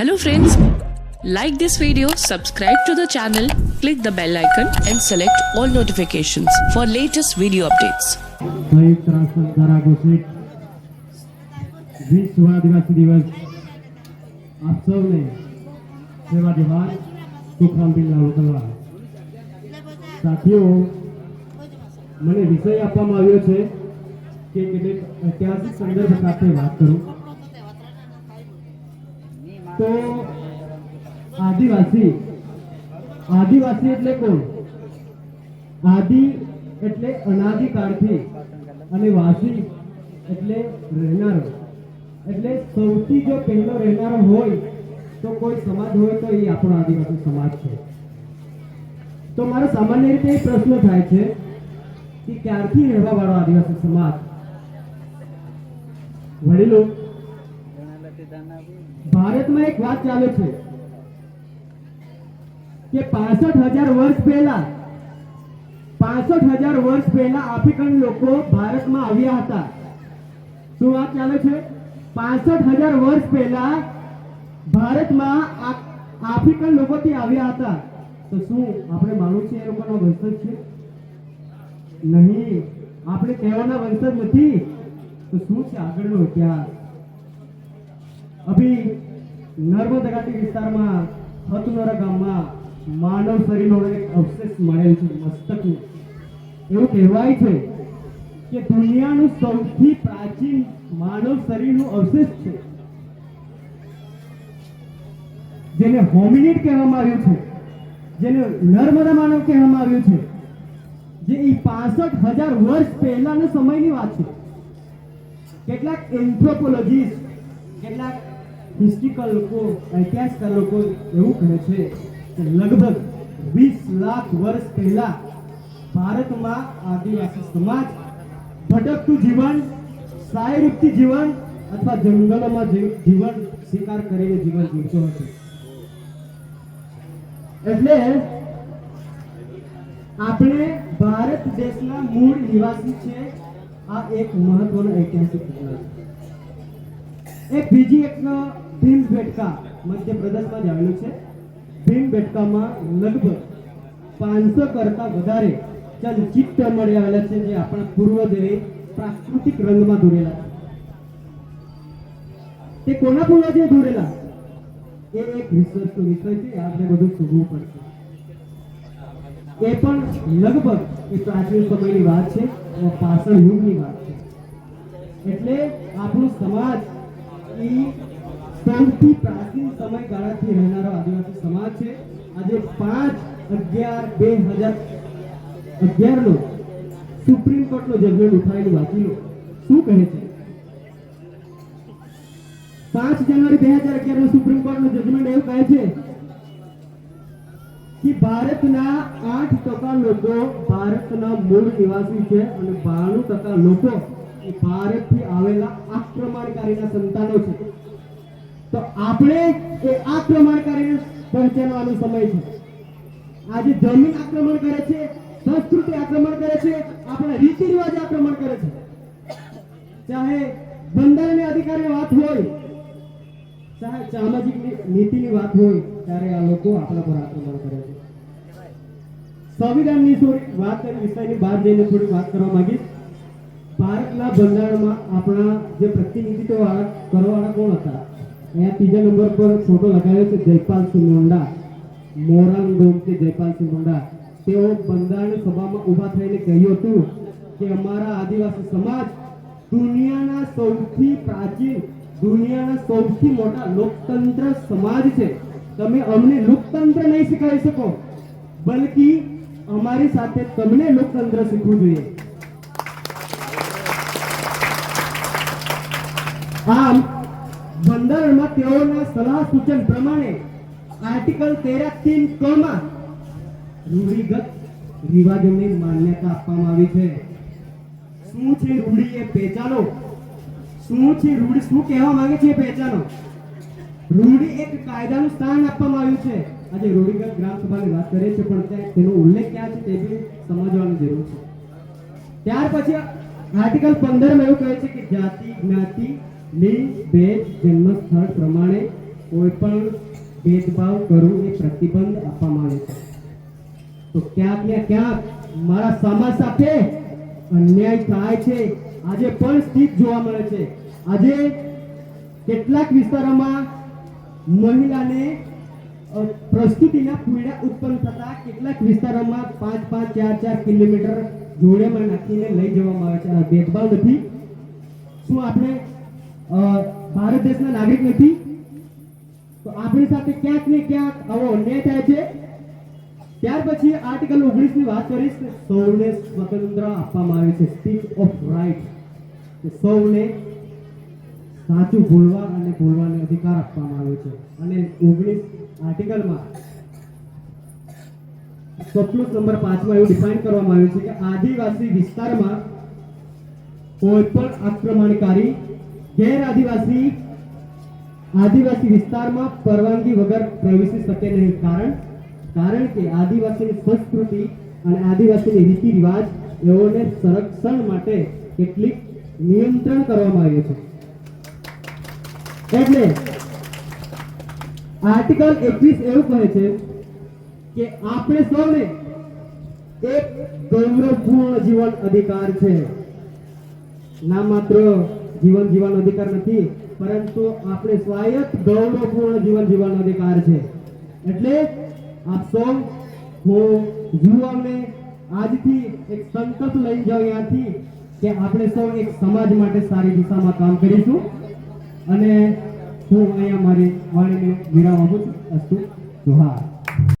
Hello friends, like this video, subscribe to the channel, click the bell icon and select all notifications for latest video updates. વિશ્વ આદિવાસી દિવસ આપ સૌને સેવા જવાન સુખરામબીન વકલવા સાથીઓ મને વિષય આપવામાં આવ્યો છે કે કેટલીક ઐતિહાસિક સંદર્ભ સાથે વાત કરું તો આદિવાસી. આદિવાસી એટલે કોણ? આદિ એટલે અનાદિકાળથી અને વાસી એટલે રહેનારો. એટલે સૌથી જો પહેલો રહેનારો હોય તો કોઈ સમાજ હોય તો એ આપણો આદિવાસી સમાજ છે. તો મારો સામાન્ય રીતે એ પ્રશ્ન થાય છે કે ક્યારથી રહેવા વાળો આદિવાસી સમાજ? વડીલો ભારતમાં એક વાત ચાલે છે કે પાસઠ હજાર વર્ષ પહેલા, પાસઠ હજાર વર્ષ પહેલા આફ્રિકન લોકો ભારતમાં આવ્યા હતા. શું વાત ચાલે છે? પાસઠ હજાર વર્ષ પહેલા ભારતમાં આફ્રિકન લોકોથી આવ્યા હતા. તો શું આપણે માનવું છે એ લોકોનો વંશજ છે? નહીં. આપણે તેઓના વંશજ નથી. તો શું છે આગળનો ઇતિહાસ? અભી નર્મદા ઘાટી વિસ્તારમાં હતનોરા ગામમાં માનવ શરીરનો એક અવશેષ મળેલ છે, મસ્તકનો. એવું કહેવાય છે કે દુનિયાનું સૌથી પ્રાચીન માનવ શરીરનું અવશેષ છે. જેને હોમિનિટ કહેવામાં આવ્યું છે, જેને નર્મદા માનવ કહેવામાં આવ્યું છે, જે એ પાસઠ હજાર વર્ષ પહેલાના સમયની વાત છે. કેટલાક એન્થ્રોપોલોજીસ્ટ કેટલાક હિસ્ટ્રિકલ લોકો ઐતિહાસિક લોકો એવું કહે છે કે લગભગ વીસ લાખ વર્ષ પહેલા ભારતમાં આદિવાસી સમાજ ભટકતું જીવન, સાયરૂપથી જીવન અથવા જંગલોમાં જીવન શિકાર કરીને જીવન જીવતો હતો. એટલે આપણે ભારત દેશના મૂળ નિવાસી છે આ એક મહત્વનો ઐતિહાસિક ઘટના છે. એક બીજી એક ભીમ બેટકા મધ્યપ્રદેશમાં જ આવેલું છે. ભીમ બેટકામાં લગભગ પાંચસો કરતા વધારે ચલચિત્ર મળી આવેલા છે જે આપણા પૂર્વજોએ પ્રાકૃતિક રંગમાં દોરેલા છે. તે કોના પૂર્વજે દોરેલા? એ એક રિસર્ચનો વિષય છે, આપણે બધું શોધવું પડશે. એ પણ લગભગ એ પ્રાચીન સમયની વાત છે, પાષાણ યુગની વાત છે. એટલે આપણું સમાજ સૌથી પ્રાચીન સમયગાળાથી રહેનારો આદિવાસી સમાજ છે. આજે પાંચ અગિયાર બે હજાર અગિયારનો સુપ્રીમ કોર્ટનો જજમેન્ટ ઉઠાવેલું વાંચી શું કહે છે? પાંચ જાન્યુઆરી બે હજાર અગિયાર નો સુપ્રીમ કોર્ટનું જજમેન્ટ એવું કહે છે કે ભારતના આઠ ટકા લોકો ભારતના મૂળ નિવાસી છે અને બાણું ટકા લોકો ભારતથી આવેલા આક્રમણકારીના સંતાનો છે. તો આપણે એ આક્રમણકારીને પહોંચાડવાનો સમય છે. આજે જમીન આક્રમણ કરે છે, સંસ્કૃતિ આક્રમણ કરે છે, આપણા રીતિ રિવાજ આક્રમણ કરે છે. ચાહે બંધારણીય અધિકારની વાત હોય, ચાહે સામાજિક નીતિની વાત હોય, ત્યારે આ લોકો આપણા પર આક્રમણ કરે છે. સંવિધાનની થોડી વાત વિષયની બહાર જઈને થોડી વાત કરવા માંગીશ. ભારતના બંધારણમાં આપણા જે પ્રતિનિધિત્વ કરવાવાળા કોણ હતા? અહીંયા ત્રીજા નંબર પર ફોટો લગાવ્યો છે જયપાલસિંહ મુંડા. મોરાન ગોમતી જયપાલસિંહ મુંડા. તેઓ બંધારણ સભામાં ઊભા થઈને કહ્યું હતું કે અમારા આદિવાસી સમાજ દુનિયાના સૌથી પ્રાચીન, દુનિયાના સૌથી મોટા લોકતંત્ર સમાજ છે. તમે અમને લોકતંત્ર નહીં શીખવી શકો, બલકી અમારી સાથે તમને લોકતંત્ર શીખવું જોઈએ. આમ બંધારણમાં તેઓના સલાહ સૂચન પ્રમાણે આર્ટિકલ તેરા તીન રૂઢિગત રિવાજોને માન્યતા આપવામાં આવી છે. શું છે રૂઢિ એ પહેચાનો? શું છે રૂઢી શું કહેવા માંગે છે પહેચાનો? રૂઢી એક કાયદાનું સ્થાન આપવામાં આવ્યું છે. આજે રૂઢિગત ગ્રામ સભાની વાત કરીએ છીએ, પણ તેનો ઉલ્લેખ ક્યાં છે તે બી સમજવાની જરૂર છે. ત્યાર પછી આર્ટિકલ પંદરમાં એવું કહે છે કે જાતિ, જ્ઞાતિ લિંગ ભેદ જન્મ સ્થળ પ્રમાણે કોઈ પણ ભેદભાવ કરવું એ પ્રતિબંધ આપવામાં આવે છે. તો ક્યાંક ને ક્યાંક મારા સમાજ સાથે અન્યાય થાય છે. આજે પણ સ્થિત જોવા મળે છે. આજે કેટલાક વિસ્તારોમાં મહિલાને પ્રસ્તુતિના પીડા ઉત્પન્ન થતા કેટલાક વિસ્તારોમાં પાંચ પાંચ ચાર ચાર કિલોમીટર જોડેમાં નાખીને લઈ જવામાં આવે છે. આ ભેદભાવ નથી. શું આપણે ભારત દેશના નાગરિક નથી. તો આપણી સાથે ક્યાંક ને ક્યાંક આવો અન્યાય થાય છે. ત્યાર પછી આર્ટિકલ ઓગણીસની વાત કરીશ સૌને સ્વતંત્ર આપવામાં આવે છે. સ્પીચ ઓફ રાઇટ સૌને સાચું બોલવા અને બોલવાનો અધિકાર આપવામાં આવ્યો છે. અને ઓગણીસ આર્ટિકલમાં સપલુસ નંબર પાંચમાં એવું ડિફાઇન કરવામાં આવ્યું છે કે આદિવાસી વિસ્તારમાં કોઈ પણ આક્રમણકારી ગેર આદિવાસી આદિવાસી વિસ્તારમાં પરવાનગી વગર પ્રવેશી શકે નહીં. કારણ કારણ કે આદિવાસીની સંસ્કૃતિ અને આદિવાસીની રીતિ રિવાજ એઓને સંરક્ષણ માટે કેટલીક નિયંત્રણ કરવામાં આવ્યું છે. એટલે આર્ટિકલ એકવીસ એવું કહે છે કે આપણે સૌને એક ગૌરવપૂર્ણ જીવન અધિકાર છે. ના માત્ર જીવન જીવવાનો અધિકાર નથી, પરંતુ આપણે સ્વાયત્ત ગૌરવપૂર્ણ જીવન જીવવાનો અધિકાર છે. એટલે આપ સૌ, હું યુવાઓને આજથી એક સંકલ્પ લઈ જાઉં ત્યાંથી કે આપણે સૌ એક સમાજ માટે સારી દિશામાં કામ કરીશું. અને હું અહીંયા મારી વાણીને વિરામ આપું છું. અસ્તુ, જોહાર.